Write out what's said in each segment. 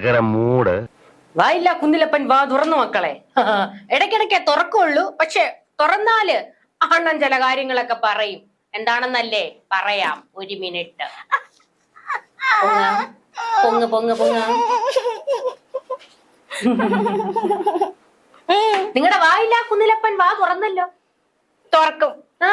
ഭയങ്കര മൂഡ്. വായില്ല കുന്നിലപ്പൻ വാ തുറന്നു മക്കളെ. ഇടയ്ക്കിടയ്ക്ക് തുറക്കുള്ളൂ പക്ഷെ തുറന്നാൽ അണ്ണൻ ചില കാര്യങ്ങളൊക്കെ പറയും. എന്താണെന്നല്ലേ? പറയാം. ഒരു മിനിറ്റ്. പൊങ്ങ്. പൊങ്ങ് പൊങ്ങ് നിങ്ങളുടെ വായില്ല കുന്നിലപ്പൻ വാ തുറന്നല്ലോ. തുറക്കും. ആ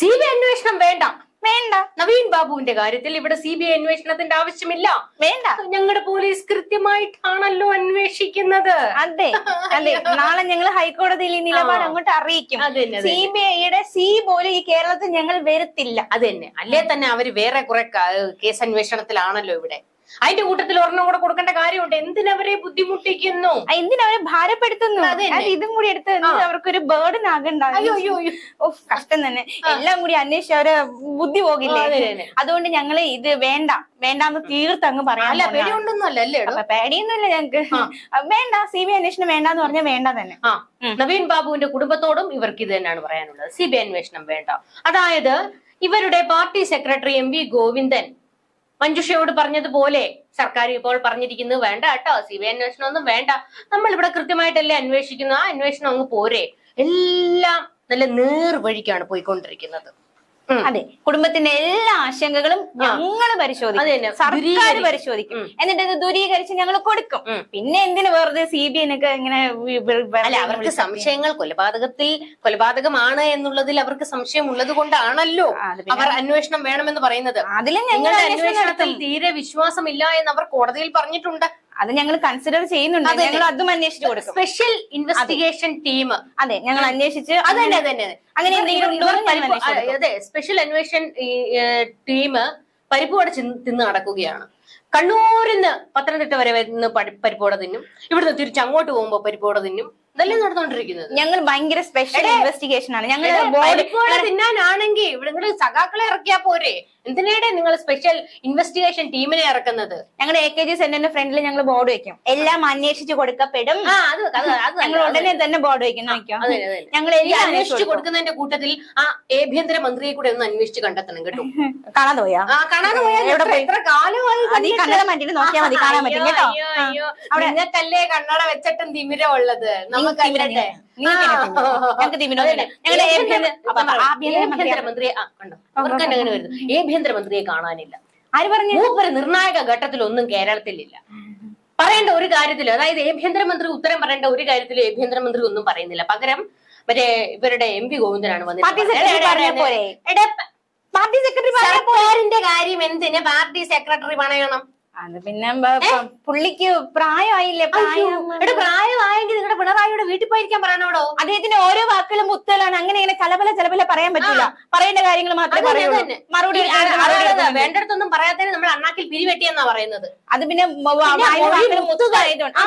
സി ബി അന്വേഷണം വേണ്ട. വേണ്ട. നവീൻ ബാബുവിന്റെ കാര്യത്തിൽ ഇവിടെ സി ബി ഐ അന്വേഷണത്തിന്റെ ആവശ്യമില്ല. വേണ്ട. ഞങ്ങളുടെ പോലീസ് കൃത്യമായിട്ടാണല്ലോ അന്വേഷിക്കുന്നത്. അതെ അതെ. നാളെ ഞങ്ങൾ ഹൈക്കോടതിയിൽ ഈ നിലപാട് അങ്ങോട്ട് അറിയിക്കും. സി ബി ഐയുടെ സി പോലും ഈ കേരളത്തിൽ ഞങ്ങൾ വരുത്തില്ല. അത് തന്നെ. അല്ലേ തന്നെ അവർ വേറെ കുറെ കേസന്വേഷണത്തിലാണല്ലോ കേസ് അന്വേഷണത്തിലാണല്ലോ ഇവിടെ. അതിന്റെ കൂട്ടത്തിൽ ഒരെണ്ണം കൂടെ കൊടുക്കേണ്ട കാര്യമുണ്ട്. എന്തിനവരെ ബുദ്ധിമുട്ടിക്കുന്നു? എന്തിനവരെ ഭാരപ്പെടുത്തുന്നു? ഇതും കൂടി എടുത്ത് അവർക്കൊരു ബേർഡൻ ആകണ്ട. കഷ്ടം തന്നെ. എല്ലാം കൂടി അന്വേഷിച്ച് അവരെ ബുദ്ധി പോകില്ലേ. അതുകൊണ്ട് ഞങ്ങൾ ഇത് വേണ്ട. വേണ്ടാന്ന് തീർത്ത് അങ്ങ് പറയാം അല്ല പോകുന്നതാണ്. അല്ലേ പേടിയൊന്നുമില്ല ഞങ്ങക്ക്. വേണ്ട. സി ബി അന്വേഷണം വേണ്ടെന്ന് പറഞ്ഞാൽ വേണ്ട തന്നെ. ആ. നവീൻ ബാബുവിന്റെ കുടുംബത്തോടും ഇവർക്ക് ഇത് തന്നെയാണ് പറയാനുള്ളത്. സി ബി അന്വേഷണം വേണ്ട. അതായത് ഇവരുടെ party secretary M V Govindan മഞ്ജുഷയോട് പറഞ്ഞതുപോലെ സർക്കാർ ഇപ്പോൾ പറഞ്ഞിരിക്കുന്നത് വേണ്ട കേട്ടോ സി ബി ഐ അന്വേഷണം ഒന്നും വേണ്ട നമ്മൾ ഇവിടെ കൃത്യമായിട്ടല്ലേ അന്വേഷിക്കുന്നു ആ അന്വേഷണം അങ്ങ് പോരെ എല്ലാം നല്ല നേർവഴിക്കാണ് പോയിക്കൊണ്ടിരിക്കുന്നത്. അതെ. കുടുംബത്തിന്റെ എല്ലാ ആശങ്കകളും ഞങ്ങൾ അത് പരിശോധിക്കും. സർക്കാർ പരിശോധിക്കും. എന്നിട്ട് ഇത് ദൂരീകരിച്ച് ഞങ്ങൾ കൊടുക്കും. പിന്നെ എന്തിനു വെറുതെ സി ബി ഐനൊക്കെ ഇങ്ങനെ അല്ല അവർക്ക് സംശയങ്ങൾ കൊലപാതകത്തിൽ കൊലപാതകമാണ് എന്നുള്ളതിൽ അവർക്ക് സംശയം ഉള്ളത് കൊണ്ടാണല്ലോ അത് അവർ അന്വേഷണം വേണമെന്ന് പറയുന്നത്. അതിലും ഞങ്ങൾ അന്വേഷണത്തിൽ തീരെ തീരെ വിശ്വാസമില്ല എന്ന് അവർ കോടതിയിൽ പറഞ്ഞിട്ടുണ്ട്. അത് ഞങ്ങൾ കൺസിഡർ ചെയ്യുന്നുണ്ട്. അതെ. ഞങ്ങൾ അതും അന്വേഷിച്ചു കൊടുക്കും. സ്പെഷ്യൽ ഇൻവെസ്റ്റിഗേഷൻ ടീം അതെ ഞങ്ങൾ അന്വേഷിച്ച് അത് തന്നെ അത് തന്നെ അങ്ങനെ എന്തെങ്കിലും. അതെ സ്പെഷ്യൽ അന്വേഷൺ ടീം പരിപ്പോടെ തിന്ന് നടക്കുകയാണ്. കണ്ണൂരിൽ നിന്ന് പത്തനംതിട്ട വരെ വരുന്ന പരി- പരിപ്പോടെ തിന്നും. ഇവിടുന്ന് തിരിച്ച് അങ്ങോട്ട് പോകുമ്പോ പരിപ്പോടെ തിന്നും. ഇതല്ലേ നടന്നുകൊണ്ടിരിക്കുന്നത്. ഞങ്ങൾ ഭയങ്കര സ്പെഷ്യൽ ഇൻവെസ്റ്റിഗേഷൻ ആണ്. ഞങ്ങൾ പരിപ്പോടെ തിന്നാനാണെങ്കിൽ ഇവിടെ സഖാക്കളെ ഇറക്കിയാ പോരെ. എന്തിനാടെ നിങ്ങൾ സ്പെഷ്യൽ ഇൻവെസ്റ്റിഗേഷൻ ടീമിനെ ഇറക്കുന്നത്? ഞങ്ങളുടെ എ കെ ജി സെന്ററിന്റെ ഫ്രണ്ടിൽ ഞങ്ങൾ ബോർഡ് വെക്കും. എല്ലാം അന്വേഷിച്ച് കൊടുക്കപ്പെടും. ഞങ്ങൾ ഉടനെ തന്നെ ബോർഡ് വെക്കും നോക്കിയോ അതെ, അതെ, അതെ. ഞങ്ങൾ എല്ലാം അന്വേഷിച്ചു കൊടുക്കുന്നതിന്റെ കൂട്ടത്തിൽ ആ ആഭ്യന്തര മന്ത്രിയെ കൂടെ ഒന്ന് അന്വേഷിച്ച് കണ്ടെത്തണം കേട്ടോ. കാണാൻ പോയാ? പോയാൽ കാണാൻ. അവിടെ- നിങ്ങൾക്കല്ലേ കണ്ണട വെച്ചിട്ടും നമുക്ക് തിമിരം അല്ലട്ടെ. നിങ്ങൾക്ക് ആ. തിമിരം. ഞങ്ങൾക്ക് തിമിരമൊന്നുമില്ല. അതന്നെ. ഞങ്ങളുടെ ആഭ്യന്തര- ആഭ്യന്തര- അപ്പൊ ഞാൻ പറയാം. ആഭ്യന്തര മന്ത്രിയെ- ആഭ്യന്തര മന്ത്രിയെ ആ, കണ്ടോ അവർക്ക് അങ്ങനെ വരുന്നു ആഭ്യന്തര മന്ത്രിയെ കാണാനില്ല ആര് പറഞ്ഞു മൂപ്പര് നിർണായക ഘട്ടത്തിൽ ഒന്നും കേരളത്തിലില്ല പറയേണ്ട ഒരു കാര്യത്തിൽ അതായത് ആഭ്യന്തരമന്ത്രി ഉത്തരം പറയേണ്ട ഒരു കാര്യത്തിൽ ആഭ്യന്തരമന്ത്രി ഒന്നും പറയുന്നില്ല പകരം മറ്റേ ഇവരുടെ എം പി ഗോവിന്ദനാണ് വന്നത് പാർട്ടി. സെക്രട്ടറി പാർട്ടി സർക്കാരിന്റെ കാര്യം എന്തിന് പാർട്ടി സെക്രട്ടറി പണയണം അത് പിന്നെ പുള്ളിക്ക് പ്രായമായില്ലേ? പ്രായം എടാ പ്രായമായെങ്കിൽ നിങ്ങളുടെ പിണറായിയുടെ വീട്ടിൽ പോയിരിക്കാൻ പറയണോടോ? അദ്ദേഹത്തിന്റെ ഓരോ വാക്കുകളും മുത്തലാണ് അങ്ങനെ ഇങ്ങനെ ചലപല ചലപല പറയാൻ പറ്റില്ല പറയേണ്ട കാര്യങ്ങൾ മാത്രമേ തന്നെ. മറുപടി വേണ്ടടത്തൊന്നും പറയാത്തതിന് നമ്മൾ അണ്ണാക്കിൽ പിരിവെട്ടിയെന്നാ പറയുന്നത്. അത് പിന്നെ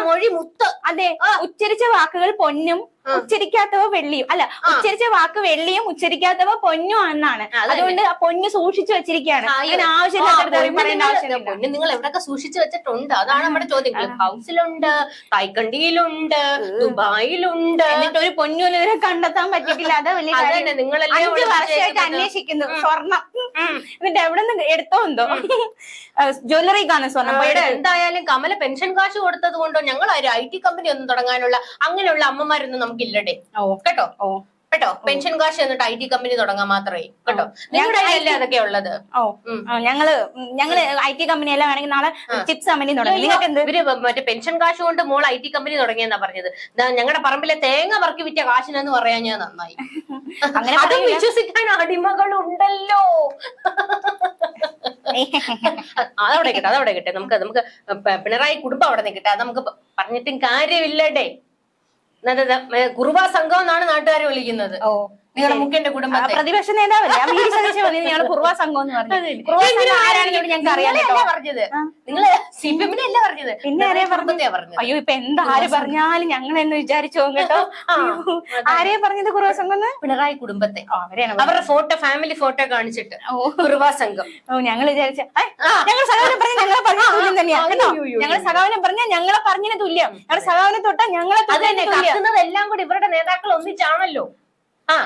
മൊഴി മുത്ത് അതെ ഉച്ചരിച്ച വാക്കുകൾ പൊന്നും ഉച്ചരിക്കാത്തവ വെള്ളിയും. അല്ല ഉച്ചരിച്ച വാക്ക് വെള്ളിയും ഉച്ചരിക്കാത്തവ പൊന്നും എന്നാണ്. അതുകൊണ്ട് ആ പൊന്ന് സൂക്ഷിച്ചു വെച്ചിരിക്കുകയാണ്. ആ, അങ്ങനെ ആവശ്യമില്ലാത്ത പൊന്ന് നിങ്ങൾ- എവിടെയൊക്കെ സൂക്ഷിച്ചു വെച്ചിട്ടുണ്ട്? അതാണ് നമ്മുടെ ചോദ്യം. ക്ലബ് ഹൗസിലുണ്ട് തൈക്കണ്ടിയിലുണ്ട് ദുബായിലുണ്ട്. എന്നിട്ട് ഒരു പൊന്നും ഇതുവരെ കണ്ടെത്താൻ പറ്റിയിട്ടില്ല അതാ വലിയ അഞ്ചു വർഷമായിട്ട് അന്വേഷിക്കുന്നു. സ്വർണം. എന്നിട്ട് എവിടെ നിന്ന് എടുത്തോ എന്തോ? ജ്വല്ലറി കാണാൻ സ്വർണം. എന്തായാലും കമല പെൻഷൻ കാശ് കൊടുത്തത് കൊണ്ടോ ഞങ്ങൾ ഒരു ഐ ടി കമ്പനി ഒന്നും തുടങ്ങാനുള്ള അങ്ങനെയുള്ള അമ്മമാരൊന്നും നമുക്കില്ലടേ. ഓ. കേട്ടോ? ഓ. കേട്ടോ? പെൻഷൻ കാശ് എന്നിട്ട് ഐ ടി കമ്പനി തുടങ്ങാൻ മാത്രമേ. കേട്ടോ? നിങ്ങളുടെ ഐഡിയ അതൊക്കെ ഉള്ളത്. ഓ. ഞങ്ങൾ ഞങ്ങൾ ഐ ടി കമ്പനി എല്ലാം വേണമെങ്കിൽ നാളെ ചിപ്സ് കമ്പനി തുടങ്ങി. നിങ്ങൾക്ക് എന്ത്? ഇവർ മറ്റേ പെൻഷൻ കാശ് കൊണ്ട് മോൾ ഐ ടി കമ്പനി തുടങ്ങിയെന്നാ പറഞ്ഞത്. ഞങ്ങളുടെ പറമ്പിലെ തേങ്ങ പറക്കി വിറ്റ കാശിനെന്ന് പറയാൻ ഞാൻ നന്നായി. അങ്ങനെ അതും വിശ്വസിക്കാൻ അടിമകൾ ഉണ്ടല്ലോ അതവിടെ കിട്ടെ അതവിടെ കിട്ടെ നമുക്ക് നമുക്ക് പിണറായി കുടുംബം അവിടെ നിൽക്കട്ടെ അത് നമുക്ക് പറഞ്ഞിട്ടും കാര്യമില്ലടേ. കുറുവാ സംഘം എന്നാണ് നാട്ടുകാർ വിളിക്കുന്നത്. കുടുംബത്തെ. പ്രതിപക്ഷ നേതാവല്ലേ? വീട് സദസ്യ വന്നു ഞങ്ങൾ കുറുവാ സംഘം എന്ന് പറഞ്ഞു കുറുവാ സംഘം ആരാണെന്ന് ഞങ്ങൾക്ക് അറിയാം കേട്ടോ നിങ്ങളെയല്ല പറഞ്ഞത്? നിങ്ങൾ സി പി എമ്മിനെ അല്ല പറഞ്ഞത്? പിന്നെ ആരെയാ പറഞ്ഞത്? അയ്യോ ഇപ്പൊ എന്താ? ആര് പറഞ്ഞാലും ഞങ്ങൾ എന്ന് വിചാരിച്ചു കേട്ടോ? അയ്യോ, പറഞ്ഞത് കുറുവാ സംഘം എന്ന്? പിണറായി കുടുംബത്തെ. അവരുടെ ഫോട്ടോ ഫാമിലി ഫോട്ടോ കാണിച്ചിട്ട്. സംഘം ഓ ഞങ്ങൾ വിചാരിച്ച ഞങ്ങൾ സഖാവിനെ പറഞ്ഞ ഞങ്ങളെ പറഞ്ഞ തുല്യം തന്നെയാണ് കേട്ടോ? ഞങ്ങൾ സഖാവിനെ പറഞ്ഞ ഞങ്ങളെ പറഞ്ഞതിന് തുല്യം. ഞങ്ങളുടെ സഖാവിനെ തൊട്ടാ ഞങ്ങളെ അത് തന്നെ കത്തുന്നതെല്ലാം കൂടി ഇവരുടെ നേതാക്കൾ ഒന്നിച്ചാണല്ലോ. ആ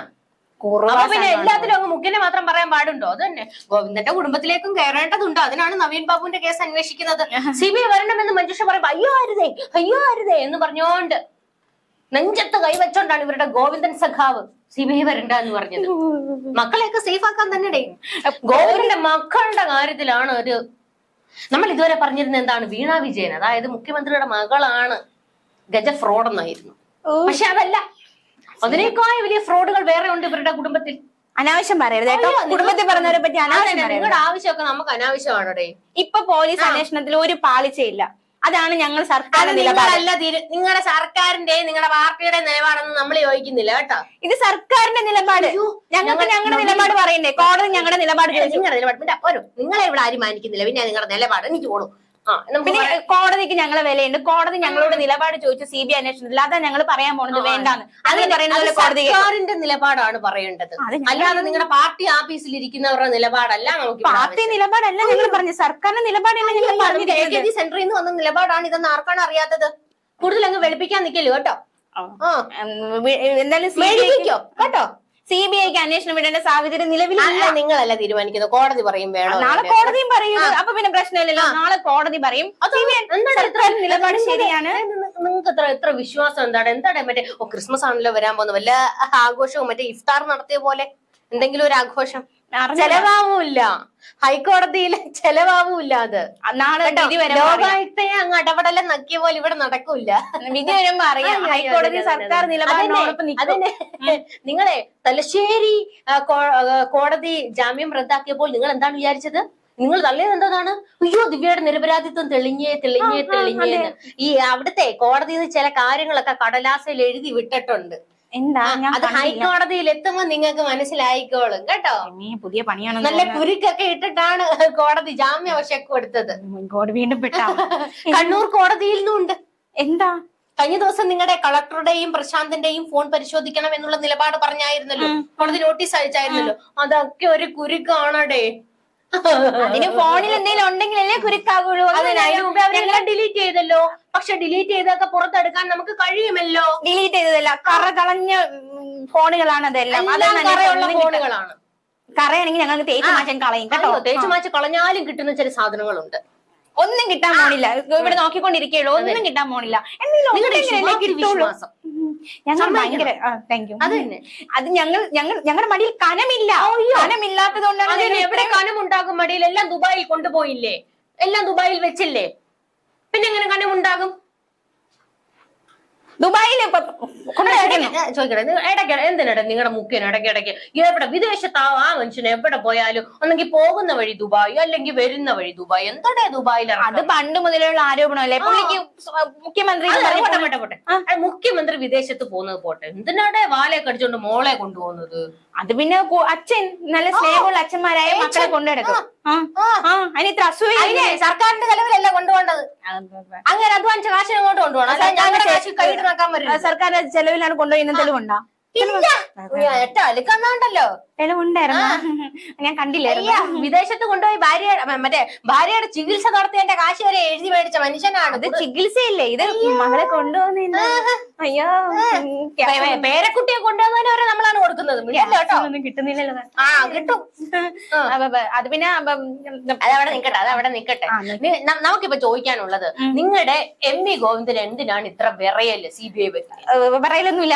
അപ്പൊ പിന്നെ. എല്ലാത്തിലും അങ്ങ് മുക്കിനെ മാത്രം പറയാൻ പാടുണ്ടോ? അത് തന്നെ ഗോവിന്ദന്റെ കുടുംബത്തിലേക്കും കയറേണ്ടതുണ്ട് അതിനാണ് നവീൻ ബാബുവിന്റെ കേസ് അന്വേഷിക്കുന്നത്. സി ബി ഐ വരണമെന്ന് മഞ്ജുഷ പറയുമ്പോ അയ്യോ അരുതേ അയ്യോ അരുതേ എന്ന് പറഞ്ഞോണ്ട് നെഞ്ചത്ത് കൈവച്ചോണ്ടാണ് ഇവരുടെ ഗോവിന്ദൻ സഖാവ് സി ബി ഐ വരണ്ട എന്ന് പറഞ്ഞത്. മക്കളെയൊക്കെ സേഫ് ആക്കാൻ തന്നെ ഗോവിന്ദന്റെ മക്കളുടെ കാര്യത്തിലാണ് ഒരു നമ്മൾ ഇതുവരെ പറഞ്ഞിരുന്ന എന്താണ്? വീണാ വിജയൻ അതായത് മുഖ്യമന്ത്രിയുടെ മകളാണ് ഗജ ഫ്രോഡ് എന്നായിരുന്നു. പക്ഷെ അതല്ല അതിനേക്കാൾ വലിയ ഫ്രോഡുകൾ വേറെ ഉണ്ട് ഇവരുടെ കുടുംബത്തിൽ. അനാവശ്യം പറയരുത് കേട്ടോ. കുടുംബത്തിൽ പറഞ്ഞവരെ പറ്റി അനാവശ്യം നിങ്ങളുടെ ആവശ്യമൊക്കെ നമുക്ക് അനാവശ്യമാണോടെ? ഇപ്പൊ പോലീസ് അന്വേഷണത്തിൽ ഒരു പാളിച്ചയില്ല. അതാണ് ഞങ്ങൾ സർക്കാർ നിലപാടല്ല നിങ്ങളുടെ സർക്കാരിന്റെ നിങ്ങളുടെ പാർട്ടിയുടെ നിലപാടൊന്നും നമ്മൾ യോജിക്കുന്നില്ല കേട്ടോ. ഇത് സർക്കാരിന്റെ നിലപാട്. ഞങ്ങൾക്ക് ഞങ്ങളുടെ നിലപാട് പറയണ്ടേ? കോടതി ഞങ്ങളുടെ നിലപാട് നിങ്ങളുടെ നിലപാട്. പിന്നെ ഒരു നിങ്ങളെ ഇവിടെ ആരും മാനിക്കുന്നില്ല. പിന്നെ നിങ്ങളുടെ നിലപാട് എനിക്ക് നമുക്ക് പിന്നെ. കോടതിക്ക് ഞങ്ങളെ വിലയുണ്ട്. കോടതി ഞങ്ങളോട് നിലപാട് ചോദിച്ചു സി ബി അന്വേഷണത്തിൽ അതാ ഞങ്ങൾ പറയാൻ പോണത് വേണ്ടാന്ന്. പറയുന്നത് അത് കോടതി സർക്കാരിന്റെ നിലപാടാണ് പറയേണ്ടത്. അല്ലാതെ നിങ്ങളുടെ പാർട്ടി ആഫീസിൽ ഇരിക്കുന്നവരുടെ നിലപാടല്ല പാർട്ടി നിലപാടല്ല ഞങ്ങൾ പറഞ്ഞു സർക്കാരിന്റെ നിലപാടല്ല ഞങ്ങൾ പറഞ്ഞു സെന്ററിൽ നിന്ന് വന്ന നിലപാടാണ് ഇതെന്ന് ആർക്കാണ് അറിയാത്തത്? കൂടുതൽ അങ്ങ് വെളുപ്പിക്കാൻ നിൽക്കല്ലോ കേട്ടോ? എന്തായാലും കേട്ടോ? സി ബി ഐക്ക് അന്വേഷണം വിടേണ്ട സാഹചര്യം നിലവിലില്ല. അല്ല നിങ്ങളല്ല തീരുമാനിക്കുന്നത്? കോടതി പറയും വേണം നാളെ? കോടതിയും പറയും അപ്പൊ പിന്നെ പ്രശ്നമില്ലല്ലോ. നാളെ കോടതി പറയും. നിലപാട് ശരിയാണ്. നിങ്ങൾക്ക് എത്ര എത്ര വിശ്വാസം? എന്താണ്? എന്താണ് മറ്റേ ഓ ക്രിസ്മസ് ആണല്ലോ വരാൻ പോകുന്നത്. വല്ല ആഘോഷവും മറ്റേ ഇഫ്താർ നടത്തിയ പോലെ എന്തെങ്കിലും ഒരു ആഘോഷം? ചെലവാവൂല്ല. ഹൈക്കോടതിയിൽ ചെലവാവൂല്ല അത്. ലോകായുക്തയെ അങ്ങ് ഇടപെടലം നക്കിയ പോലെ ഇവിടെ നടക്കൂല വിധി വരുമ്പോ അറിയാം. ഹൈക്കോടതി സർക്കാർ നിലപാടിനോടൊപ്പം നിങ്ങളെ തലശ്ശേരി കോടതി ജാമ്യം റദ്ദാക്കിയപ്പോൾ നിങ്ങൾ എന്താണ് വിചാരിച്ചത്? നിങ്ങൾ തള്ളിയത് എന്താണ് അയ്യോ ദിവ്യയുടെ നിരപരാധിത്വം തെളിഞ്ഞേ തെളിഞ്ഞേ തെളിഞ്ഞേന്ന്. ഈ അവിടുത്തെ കോടതിയിൽ ചില കാര്യങ്ങളൊക്കെ കടലാസയിൽ എഴുതി വിട്ടിട്ടുണ്ട്. എന്താ? ഞാൻ അത് ഹൈക്കോടതിയിൽ എത്തുമ്പോ നിങ്ങൾക്ക് മനസ്സിലായിക്കോളും കേട്ടോ? നീ പുതിയ പണിയാണ് നല്ല കുരുക്കൊക്കെ ഇട്ടിട്ടാണ് കോടതി ജാമ്യം പക്ഷെ കൊടുത്തത് കോടതി വീണ്ടും പെട്ടാ കണ്ണൂർ കോടതിയിൽ നിന്നുണ്ട് എന്താ? കഴിഞ്ഞ ദിവസം നിങ്ങളുടെ കളക്ടറുടെയും പ്രശാന്തിന്റെയും ഫോൺ പരിശോധിക്കണം എന്നുള്ള നിലപാട് പറഞ്ഞായിരുന്നല്ലോ. കോടതി നോട്ടീസ് അയച്ചായിരുന്നല്ലോ. അതൊക്കെ ഒരു കുരുക്കാണടേ. അതിന് ഫോണിൽ എന്തെങ്കിലും ഉണ്ടെങ്കിലല്ലേ കുരുക്കാകുള്ളൂ ഡിലീറ്റ് ചെയ്തല്ലോ. പക്ഷെ ഡിലീറ്റ് ചെയ്തൊക്കെ പുറത്തെടുക്കാൻ നമുക്ക് കഴിയുമല്ലോ. ഡിലീറ്റ് ചെയ്തതല്ല കറ കളഞ്ഞ ഫോണുകളാണ് അതെല്ലാം. ഫോണുകളാണ്. കറയാണെങ്കിൽ ഞങ്ങൾക്ക് തേച്ച് മാറ്റാൻ കളയും കേട്ടോ. തേച്ചു തേച്ച് മാച്ച് കളഞ്ഞാലും കിട്ടുന്ന ചില സാധനങ്ങളുണ്ട്. ഒന്നും കിട്ടാൻ പോണില്ല. ഇവിടെ നോക്കിക്കൊണ്ടിരിക്കുകയുള്ളൂ. ഒന്നും കിട്ടാൻ പോണില്ല. എന്തെങ്കിലും കിട്ടുള്ളൂ. ഞങ്ങൾ ഭയങ്കര താങ്ക് യു അത് ഞങ്ങൾ ഞങ്ങൾ ഞങ്ങളുടെ മടിയിൽ കനമില്ല. കനമില്ലാത്തതുകൊണ്ടാണ് എവിടെ കനമുണ്ടാകും മടിയിൽ? എല്ലാം ദുബായിൽ കൊണ്ടുപോയില്ലേ? എല്ലാം ദുബായിൽ വെച്ചില്ലേ? പിന്നെ എങ്ങനെ കനമുണ്ടാകും? ദുബായിൽ ചോദിക്കട്ടെ ഇടയ്ക്ക് എന്തിനാ നിങ്ങളുടെ മുഖ്യന് ഇടയ്ക്ക് ഇടയ്ക്ക് എവിടെ വിദേശത്ത് ആ മനുഷ്യന് മനുഷ്യൻ എവിടെ പോയാലും ഒന്നെങ്കിൽ പോകുന്ന വഴി ദുബായ് അല്ലെങ്കിൽ വരുന്ന വഴി ദുബായ്. എന്തോടെ ദുബായിൽ അത് പണ്ട് മുതലുള്ള ആരോപണമല്ലേ? പുള്ളിക്ക് മുഖ്യമന്ത്രി മുഖ്യമന്ത്രി വിദേശത്ത് പോകുന്നത് പോട്ടെ. എന്തിനാടെ വാലെ കടിച്ചോണ്ട് മോളെ കൊണ്ടുപോകുന്നത്? അത് പിന്നെ അച്ഛൻ നല്ല സ്നേഹമുള്ള അച്ഛന്മാരായ മക്കളെ കൊണ്ടുനടക്കും. അതിന് ഇത്ര അസൂയ സർക്കാരിന്റെ ചെലവിലല്ല കൊണ്ടുപോകേണ്ടത്? അങ്ങനെ അധ്വാനിച്ച കാശിനെ കൊണ്ടുപോകണം അല്ലാതെ ഞങ്ങളുടെ കാശ് കൈയിട്ട് നോക്കാൻ പറ്റില്ല സർക്കാർ ചെലവിലാണ് കൊണ്ടുപോയി തെളിവുണ്ടോ? ഏറ്റവും അലുക്കന്നാണ്ടല്ലോ തെളിവുണ്ടായിരുന്നു ഞാൻ കണ്ടില്ലായിരുന്നു. വിദേശത്ത് കൊണ്ടുപോയി ഭാര്യ മറ്റേ ഭാര്യയുടെ ചികിത്സ നടത്തിയതിന്റെ കാശ് വരെ എഴുതി മേടിച്ച മനുഷ്യനാണ്. ഇത് ചികിത്സയില്ലേ? ഇത് മകളെ കൊണ്ടുപോകുന്ന അയ്യോ പേരക്കുട്ടിയെ കൊണ്ടുപോകുന്നതിന് വരെ നമ്മളാണ് കൊടുക്കുന്നത്. ഒന്നും കിട്ടുന്നില്ലല്ലോ. ആ കിട്ടും. അത് പിന്നെ അതവിടെ നിക്കട്ടെ അതവിടെ നിക്കട്ടെ നമുക്കിപ്പൊ ചോദിക്കാനുള്ളത് നിങ്ങളുടെ എം വി ഗോവിന്ദൻ എന്തിനാണ് ഇത്ര വിറയൽ സി ബി ഐ വിറയലൊന്നുമില്ല.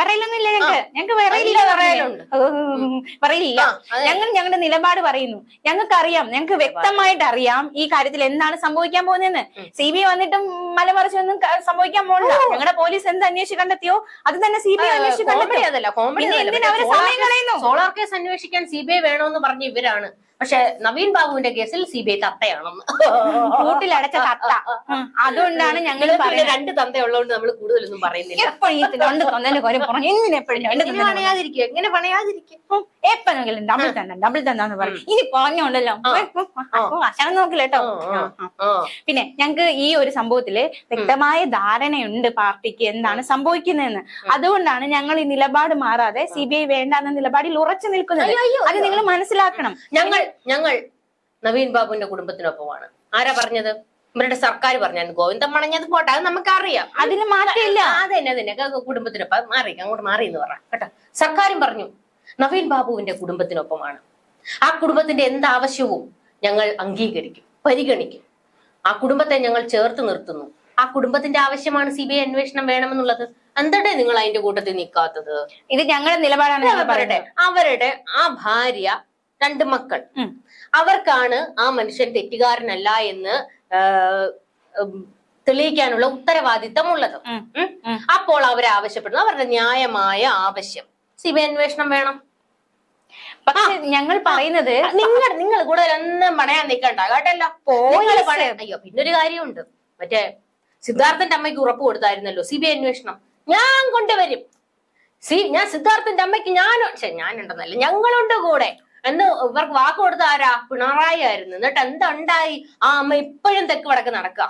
പറയലൊന്നുമില്ല ഞങ്ങക്ക്. ഞങ്ങക്ക് വിറയില്ല വിറയലുണ്ട്. പറയില്ല. ഞങ്ങൾ ഞങ്ങളുടെ നിലപാട് പറയുന്നു. ഞങ്ങൾക്ക് അറിയാം ഞങ്ങൾക്ക് വ്യക്തമായിട്ട് അറിയാം ഈ കാര്യത്തിൽ എന്താണ് സംഭവിക്കാൻ പോകുന്നതെന്ന്. സി ബി ഐ വന്നിട്ടും മലമറിച്ചൊന്നും സംഭവിക്കാൻ പോകണ്ട ഞങ്ങളുടെ പോലീസ് എന്ത് അന്വേഷിച്ച് കണ്ടെത്തിയോ? അത് തന്നെ സി ബി ഐ അന്വേഷിച്ച് കണ്ടെത്തിയോ എന്തിനാ അവർ സമയം കളയുന്നു? സോളാർ കേസ് അന്വേഷിക്കാൻ സി ബി ഐ വേണമെന്ന് പറഞ്ഞ ഇവരാണ്. പക്ഷെ നവീൻ ബാബുവിന്റെ കേസിൽ സി ബി ഐ തത്തയാണെന്ന് കൂട്ടിലടച്ച തത്ത അതുകൊണ്ടാണ് ഞങ്ങൾ രണ്ട് തന്ത ഉള്ളതുകൊണ്ട് നമ്മൾ കൂടുതലൊന്നും പറയുന്നില്ല. എപ്പോഴും രണ്ട് പറഞ്ഞു എങ്ങനെ പണയാതിരിക്കും. എങ്ങനെ പണയാതിരിക്കും? ഡബിൾ തന്നെ ഡബിൾ തന്നാന്ന് പറയും. ഇനി പറഞ്ഞോണ്ടല്ലോ. അച്ഛനെ നോക്കില്ല കേട്ടോ. പിന്നെ ഞങ്ങൾക്ക് ഈ ഒരു സംഭവത്തിൽ വ്യക്തമായ ധാരണയുണ്ട് പാർട്ടിക്ക് എന്താണ് സംഭവിക്കുന്നതെന്ന്. അതുകൊണ്ടാണ് ഞങ്ങൾ ഈ നിലപാട് മാറാതെ സി ബി ഐ വേണ്ട എന്ന നിലപാടിൽ ഉറച്ചു നിൽക്കുന്നത്. അത് നിങ്ങൾ മനസ്സിലാക്കണം. ഞങ്ങൾ ഞങ്ങൾ നവീൻ ബാബുവിന്റെ കുടുംബത്തിനൊപ്പമാണ്. ആരാ പറഞ്ഞത്? ഇവരുടെ സർക്കാർ പറഞ്ഞു ഗോവിന്ദൻ മണഞ്ഞത് പോട്ടെ അത് നമുക്കറിയാം. അതിന് മാറ്റമില്ല. അതന്നെ അതന്നെ കുടുംബത്തിനൊപ്പം മാറി അങ്ങോട്ട് മാറി എന്ന് പറ കേട്ടോ. സർക്കാരും പറഞ്ഞു നവീൻ ബാബുവിന്റെ കുടുംബത്തിനൊപ്പമാണ്. ആ കുടുംബത്തിന്റെ എന്താവശ്യവും ഞങ്ങൾ അംഗീകരിക്കും പരിഗണിക്കും. ആ കുടുംബത്തെ ഞങ്ങൾ ചേർത്ത് നിർത്തുന്നു. ആ കുടുംബത്തിന്റെ ആവശ്യമാണ് സി ബി ഐ അന്വേഷണം വേണമെന്നുള്ളത്. എന്തടേ നിങ്ങൾ അതിന്റെ കൂട്ടത്തിൽ നിൽക്കാത്തത്? ഇത് ഞങ്ങളുടെ നിലപാടാണ് അവരുടെ അവരുടെ ആ ഭാര്യ രണ്ട് മക്കൾ. അവർക്കാണ് ആ മനുഷ്യൻ തെറ്റുകാരനല്ല എന്ന് തെളിയിക്കാനുള്ള ഉത്തരവാദിത്തം ഉള്ളത്. അപ്പോൾ അവർ ആവശ്യപ്പെടുന്നു. അവരുടെ ന്യായമായ ആവശ്യം. സി ബി അന്വേഷണം വേണം. പക്ഷെ ഞങ്ങൾ പറയുന്നത് നിങ്ങൾ നിങ്ങൾ കൂടുതൽ ഒന്നും പണയാൻ നിൽക്കണ്ട കേട്ടല്ലോ നിങ്ങൾ പണയ- അയ്യോ പിന്നൊരു കാര്യമുണ്ട്. മറ്റേ സിദ്ധാർത്ഥന്റെ അമ്മയ്ക്ക് ഉറപ്പ് കൊടുത്തായിരുന്നല്ലോ സി ബി ഐ അന്വേഷണം. ഞാൻ കൊണ്ടുവരും. സി ഞാൻ സിദ്ധാർത്ഥന്റെ അമ്മയ്ക്ക് ഞാൻ ഞാൻ ഉണ്ടെന്നല്ല ഞങ്ങളുണ്ട് കൂടെ. എന്ന് ഇവർക്ക് വാക്ക് കൊടുത്ത ആരാ? പിണറായി ആയിരുന്നു. എന്നിട്ട് എന്തുണ്ടായി? ആ അമ്മ ഇപ്പോഴും തെക്ക് വടക്ക് നടക്കുക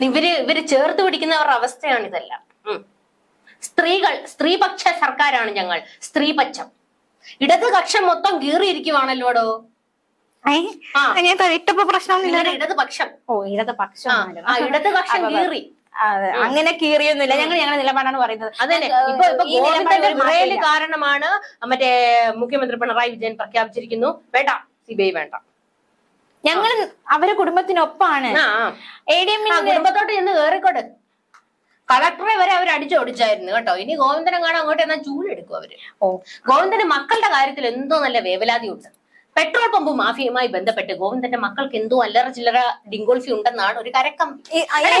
ഇവർ ഇവർ ചേർത്ത് പിടിക്കുന്നവരുടെ അവസ്ഥയാണ് ഇതെല്ലാം. സ്ത്രീകൾ സ്ത്രീപക്ഷ സർക്കാരാണ് ഞങ്ങൾ. സ്ത്രീപക്ഷം. മൊത്തം? ഇടത് ഞാൻ ഇട്ടപ്പോ പ്രശ്നമൊന്നുമില്ല നിങ്ങളുടെ ഇടതുപക്ഷം ഓ ഇടത് പക്ഷം ആ. ഇടതുപക്ഷം കീറി. അങ്ങനെ കീറിയൊന്നുമില്ല. ഞങ്ങൾ ഞങ്ങളുടെ നിലപാടാണ് പറയുന്നത്. അതന്നെ. ഇപ്പൊ ഇപ്പൊ. കാരണമാണ് മറ്റേ മുഖ്യമന്ത്രി പിണറായി വിജയൻ പ്രഖ്യാപിച്ചിരിക്കുന്നു. വേണ്ട. സി ബി ഐ വേണ്ട. ഞങ്ങൾ അവരെ കുടുംബത്തിനൊപ്പാണ്. എ ഡി കുടുംബത്തോട്ട് ചെന്ന് കളക്ടറെ വരെ അവർ അടിച്ചോടിച്ചായിരുന്നു കേട്ടോ. ഇനി ഗോവിന്ദനെ കാണാൻ അങ്ങോട്ട് എന്നാൽ ചൂലെടുക്കും അവർ. ഓ. ഗോവിന്ദന് മക്കളുടെ കാര്യത്തിൽ എന്തോ നല്ല വേവലാതി ഉണ്ട്. പെട്രോൾ പമ്പ് മാഫിയുമായി ബന്ധപ്പെട്ട് ഗോവിന്ദന്റെ മക്കൾക്ക് എന്തോ അല്ലറ ചില്ലറ ഡിങ്കോൾഫി ഉണ്ടെന്നാണ് ഒരു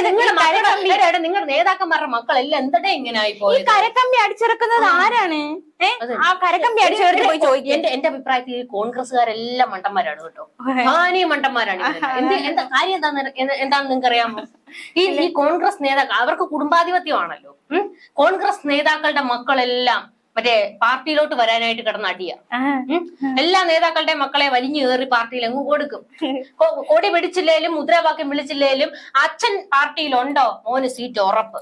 നിങ്ങൾ കരക്കമ്പി- നിങ്ങളുടെ നേതാക്കന്മാരുടെ മക്കളെല്ലാം എന്തടേ ഇങ്ങനെ ആയി ഈ പോയത്? കരക്കമ്പി അടിച്ചിറക്കുന്നത് ആരാണ്? ആ കരക്കമ്പി പോയി ചോദിക്കും. എന്റെ എന്റെ അഭിപ്രായത്തിൽ കോൺഗ്രസ്സുകാരെല്ലാം മണ്ടന്മാരാണ് കേട്ടോ. ആനയും മണ്ടന്മാരാണ്. എന്ത് എന്താ കാര്യം എന്താന്ന് എന്താണെന്ന് നിങ്ങൾക്ക് അറിയാമോ ഈ ഈ കോൺഗ്രസ് നേതാക്കൾ അവർക്ക് കുടുംബാധിപത്യമാണല്ലോ. കോൺഗ്രസ് നേതാക്കളുടെ മക്കളെല്ലാം മറ്റേ പാർട്ടിയിലോട്ട് വരാനായിട്ട് കിടന്ന അടിയ. എല്ലാ നേതാക്കളുടെ മക്കളെ വലിഞ്ഞു കയറി പാർട്ടിയിൽ അങ്ങ് കൊടുക്കും. കൊടി പിടിച്ചില്ലേലും മുദ്രാവാക്യം വിളിച്ചില്ലേലും അച്ഛൻ പാർട്ടിയിലുണ്ടോ? മോന് സീറ്റ് ഉറപ്പ്.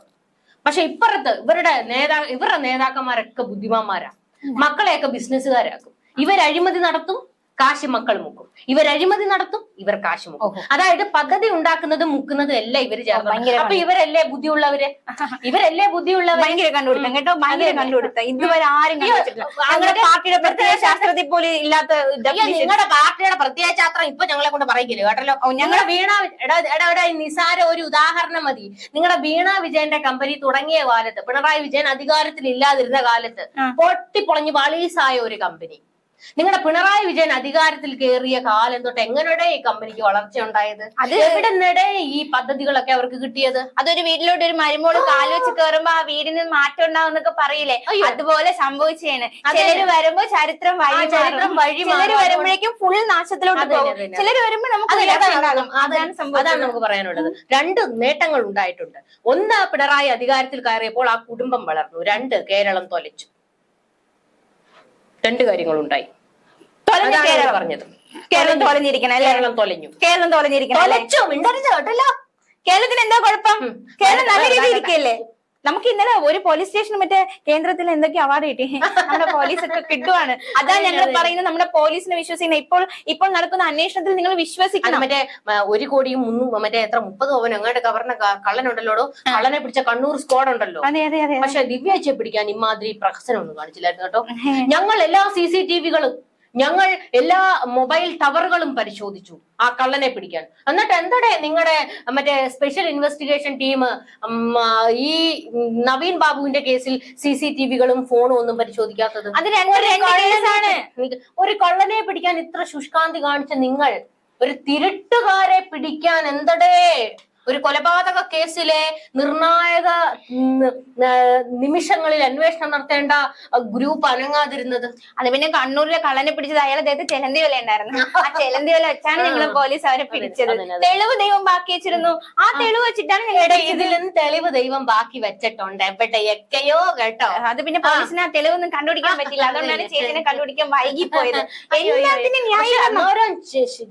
പക്ഷെ ഇപ്പുറത്ത് ഇവരുടെ നേതാ ഇവരുടെ നേതാക്കന്മാരൊക്കെ ബുദ്ധിമാന്മാരാ. മക്കളെയൊക്കെ ബിസിനസ്സുകാരാക്കും ഇവർ അഴിമതി നടത്തും കാശ് മക്കൾ മുക്കും. ഇവർ അഴിമതി നടത്തും ഇവർ കാശ് മുക്കും. അതായത് പദ്ധതി ഉണ്ടാക്കുന്നതും മുക്കുന്നതും എല്ലാം ഇവർ ചേർന്ന് അപ്പൊ ഇവരല്ലേ ബുദ്ധിയുള്ളവര്? ഇവരല്ലേ ബുദ്ധിയുള്ളവർ ഭയങ്കര കണ്ടുപിടുത്തം കേട്ടോ? ഭയങ്കര കണ്ടുപിടുത്തം ഇതുവരെ ആരും ഞങ്ങളുടെ പാർട്ടിയുടെ പ്രത്യേക ശാസ്ത്രത്തിൽ പോലും ഇല്ലാത്ത നിങ്ങളുടെ പാർട്ടിയുടെ പ്രത്യേക ശാസ്ത്രം ഇപ്പൊ ഞങ്ങളെ കൊണ്ട് പറയിക്കില്ല കേട്ടല്ലോ. ഞങ്ങളുടെ വീണ എടാ നിസാര ഒരു ഉദാഹരണം മതി. നിങ്ങളുടെ വീണ വിജയന്റെ കമ്പനി തുടങ്ങിയ കാലത്ത് പിണറായി വിജയൻ അധികാരത്തിൽ ഇല്ലാതിരുന്ന കാലത്ത്. പൊട്ടിപ്പൊളഞ്ഞ് വളീസായ ഒരു കമ്പനി നിങ്ങളുടെ പിണറായി വിജയൻ അധികാരത്തിൽ കയറിയ കാലം തൊട്ട് എങ്ങനെയുടെ ഈ കമ്പനിക്ക് വളർച്ച ഉണ്ടായത്? അത് എവിടെ നിന്നടെ ഈ പദ്ധതികളൊക്കെ അവർക്ക് കിട്ടിയത്? അതൊരു വീട്ടിലോട്ട് ഒരു മരുമോൾ കാൽ വെച്ച് കയറുമ്പോ ആ വീടിന് മാറ്റം ഉണ്ടാവുന്നൊക്കെ പറയില്ലേ? അതുപോലെ സംഭവിച്ചേന്. ചിലര് വരുമ്പോ ചരിത്രം വഴി ചരിത്രം വഴി ചിലര് വരുമ്പോഴേക്കും ഫുൾ നാശത്തിലോട്ട് പോകും. ചിലര് വരുമ്പോ നമുക്ക് അതാണ് നമുക്ക് പറയാനുള്ളത്. രണ്ട് നേട്ടങ്ങൾ ഉണ്ടായിട്ടുണ്ട് ഒന്ന് പിണറായി അധികാരത്തിൽ കയറിയപ്പോൾ ആ കുടുംബം വളർന്നു. രണ്ട് കേരളം തൊലച്ചു. രണ്ട് കാര്യങ്ങളുണ്ടായി. ഉണ്ടായി അതാണ് പറഞ്ഞത്. കേരളം തൊലഞ്ഞിരിക്കണം കേരളം തൊലഞ്ഞു. കേരളം തൊലഞ്ഞിരിക്കണം? തൊലച്ചു മിണ്ടരുത് കേട്ടല്ലോ കേരളത്തിന് എന്താ കുഴപ്പം. കേരളം നല്ല രീതിയിൽ. ഇരിക്കല്ലേ? നമുക്ക് ഇന്നലെ ഒരു പോലീസ് സ്റ്റേഷൻ മറ്റേ കേന്ദ്രത്തിൽ എന്തൊക്കെ അവാർഡ് കിട്ടി? നമ്മുടെ പോലീസ് ഒക്കെ കിട്ടുവാണ്. അതാ ഞങ്ങൾ പറയുന്നത് നമ്മുടെ പോലീസിനെ വിശ്വസിക്കുന്ന ഇപ്പോൾ ഇപ്പോൾ നടക്കുന്ന അന്വേഷണത്തിൽ നിങ്ങൾ വിശ്വസിക്കണം. മറ്റേ ഒരു കോടിയും മുന്നും മറ്റേ എത്ര മുപ്പത് പവൻ അങ്ങോട്ട് കവർന്ന കള്ളനുണ്ടല്ലോടോ? കള്ളനെ പിടിച്ച കണ്ണൂർ സ്ക്വാഡ് ഉണ്ടല്ലോ. അതെ അതെ അതെ പക്ഷെ ദിവ്യാഴ്ച പിടിക്കാൻ ഇമാതിരി പ്രഹസനം ഒന്നും കാണിച്ചില്ലായിരുന്നു കേട്ടോ. ഞങ്ങൾ എല്ലാ സി സി ടി വികളും ഞങ്ങൾ എല്ലാ മൊബൈൽ ടവറുകളും പരിശോധിച്ചു ആ കള്ളനെ പിടിക്കാൻ. എന്നിട്ട് എന്തടേ നിങ്ങളുടെ മറ്റേ സ്പെഷ്യൽ ഇൻവെസ്റ്റിഗേഷൻ ടീം ഈ നവീൻ ബാബുവിന്റെ കേസിൽ സി സി ടി വികളും ഫോണും ഒന്നും പരിശോധിക്കാത്തത്? ഒരു കള്ളനെ പിടിക്കാൻ ഇത്ര ശുഷ്കാന്തി കാണിച്ച നിങ്ങൾ ഒരു തിരുട്ടുകാരെ പിടിക്കാൻ എന്തടേ? ഒരു കൊലപാതക കേസിലെ നിർണായക നിമിഷങ്ങളിൽ അന്വേഷണം നടത്തേണ്ട ഗ്രൂപ്പ് അനങ്ങാതിരുന്നത്. അത് പിന്നെ കണ്ണൂരിലെ കള്ളനെ പിടിച്ചത് അയാൾ അദ്ദേഹത്തെ ചെലന്തി വല ഉണ്ടായിരുന്നു. ആ ചെലന്തി വല വെച്ചാണ് ഞങ്ങൾ പോലീസ് അവരെ പിടിച്ചത്. തെളിവ് ദൈവം ബാക്കി വെച്ചിരുന്നു. ആ തെളിവ് വെച്ചിട്ടാണ് ഞങ്ങളുടെ ഇതിൽ നിന്ന് തെളിവ് ദൈവം ബാക്കി വെച്ചിട്ടുണ്ട് എവിടെയൊക്കെയോ കേട്ടോ. അത് പിന്നെ പോലീസിന് ആ തെളിവൊന്നും കണ്ടുപിടിക്കാൻ പറ്റില്ല. അതുകൊണ്ടാണ് ചേച്ചിനെ കണ്ടുപിടിക്കാൻ വൈകി പോയത്. എല്ലാത്തിനും ന്യായം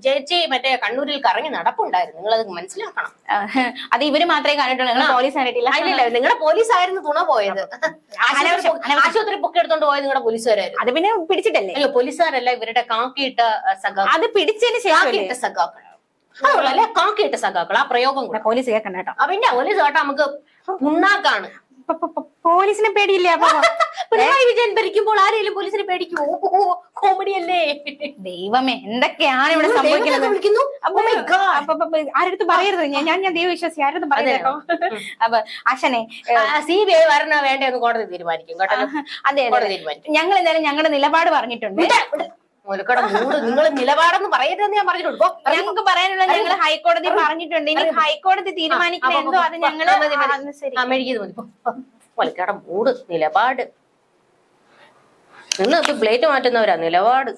ചേച്ചി മറ്റേ കണ്ണൂരിൽ കറങ്ങി നടപ്പുണ്ടായിരുന്നു. നിങ്ങൾ അത് മനസ്സിലാക്കണം അത് ഇവർ മാത്രമേ കണ്ടിട്ടുള്ളൂ. നിങ്ങൾ പോലീസ് കണ്ടിട്ടില്ല അല്ലല്ല നിങ്ങളുടെ പോലീസ് ആയിരുന്നു തുണ പോയത്. ആശുപത്രി പൊക്കി എടുത്തോണ്ട് പോയത് നിങ്ങളുടെ പോലീസുകാരായിരുന്നു. അത് പിന്നെ പിടിച്ചിട്ടല്ലേ? അല്ല പോലീസുകാരല്ല ഇവരുടെ കാക്കിയിട്ട സഖാക്കൾ. അത് പിടിച്ചതിന് ശേഷം സഖാക്കൾ. അതുള്ളല്ലേ കാക്കിയിട്ട സഖാക്കൾ ആ പ്രയോഗം പോലീസ് കേൾക്കണ്ട കേട്ടോ. അവന്റെ പോലീസ് കേട്ടോ നമുക്ക് പുണ്ണാക്കാണ് പോലീസിനെ പേടിയില്ലേ പിണറായി വിജയൻ ഭരിക്കുമ്പോൾ ആരെങ്കിലും പോലീസിനെ പേടിക്കുമോ കോമഡി അല്ലേ ദൈവമേ എന്തൊക്കെയാണ് ഇവിടെ സംഭവിക്കുന്നത്? Oh ആരടുത്ത് പറയരുത്? ഞാൻ ഞാൻ ദൈവവിശ്വാസി ആരടുത്ത് പറയരുത് അപ്പൊ അശനെ സി ബി ഐ വരണ വേണ്ടെന്ന് കോടതി തീരുമാനിക്കും കേട്ടോ. അതെ അതെ ഞങ്ങൾ എന്തായാലും ഞങ്ങളുടെ നിലപാട് പറഞ്ഞിട്ടുണ്ട്. മുലക്കട മൂട് നിങ്ങൾ നിലപാടെന്ന് പറയരുതെന്ന് ഞാൻ പറഞ്ഞിട്ടുണ്ട്. ഞങ്ങൾക്ക് പറയാനുള്ള ഞങ്ങൾ ഹൈക്കോടതി പറഞ്ഞിട്ടുണ്ട്. ഇനി ഹൈക്കോടതി തീരുമാനിക്കുന്ന എന്തോ അത് ഞങ്ങൾ ഞങ്ങൾ മതി. മുലക്കട മൂട് നിലപാട്. നിന്ന് പ്ലേറ്റ് മാറ്റുന്നവരാ നിലപാട്.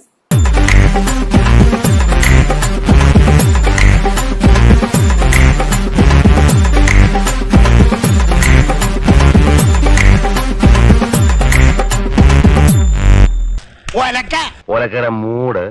ഒലക്കര മൂട്